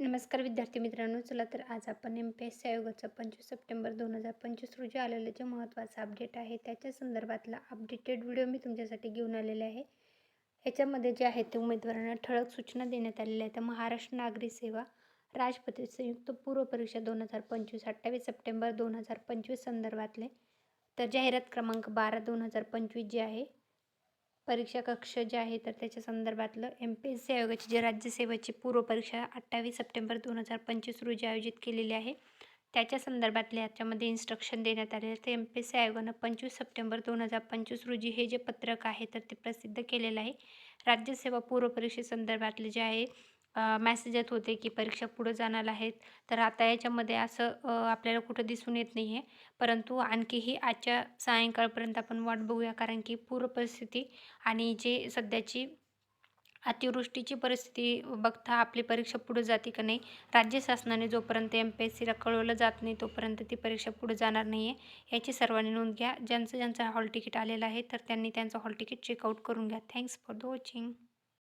नमस्कार विद्यार्थी मित्रांनो चला तर आज आपण एम पी एस सी आयोगाचा पंचवीस सप्टेंबर दोन हजार पंचवीस रोजी आलेलं जे महत्त्वाचं अपडेट आहे त्याच्या संदर्भातला अपडेटेड व्हिडिओ मी तुमच्यासाठी घेऊन आलेले आहे. याच्यामध्ये जे आहे ते उमेदवारांना ठळक सूचना देण्यात आलेल्या आहेत. महाराष्ट्र नागरी सेवा राजपत्रित संयुक्त पूर्व परीक्षा दोन हजार पंचवीस अठ्ठावीस सप्टेंबर दोन हजार पंचवीस संदर्भातले. तर जाहिरात क्रमांक बारा दोन हजार पंचवीस जे आहे परीक्षा कक्ष जे आहे तर त्याच्या संदर्भातलं एम पी एस सी आयोगाची जे राज्यसेवेची पूर्वपरीक्षा अठ्ठावीस सप्टेंबर दोन हजार पंचवीस रोजी आयोजित केलेली आहे त्याच्या संदर्भातले याच्यामध्ये इन्स्ट्रक्शन देण्यात आले तर एम पी एस सी आयोगानं पंचवीस सप्टेंबर दोन हजार पंचवीस रोजी हे जे पत्रक आहे तर ते प्रसिद्ध केलेलं आहे. राज्यसेवा पूर्वपरीक्षेसंदर्भातले जे आहे मॅसेज येत होते की परीक्षा पुढं जाणार आहेत. तर आता याच्यामध्ये असं आपल्याला कुठं दिसून येत नाही आहे परंतु आणखीही आजच्या सायंकाळपर्यंत आपण वाट बघूया. कारण की पूर परिस्थिती आणि जे सध्याची अतिवृष्टीची परिस्थिती बघता आपली परीक्षा पुढे जाते का नाही राज्य शासनाने जोपर्यंत एम पी एस सीला कळवलं जात नाही तोपर्यंत ती परीक्षा पुढे जाणार नाही आहे याची सर्वांनी नोंद घ्या. ज्यांचं ज्यांचं हॉल तिकीट आलेलं आहे तर त्यांनी त्यांचं हॉल तिकीट चेकआउट करून घ्या. Thanks for the watching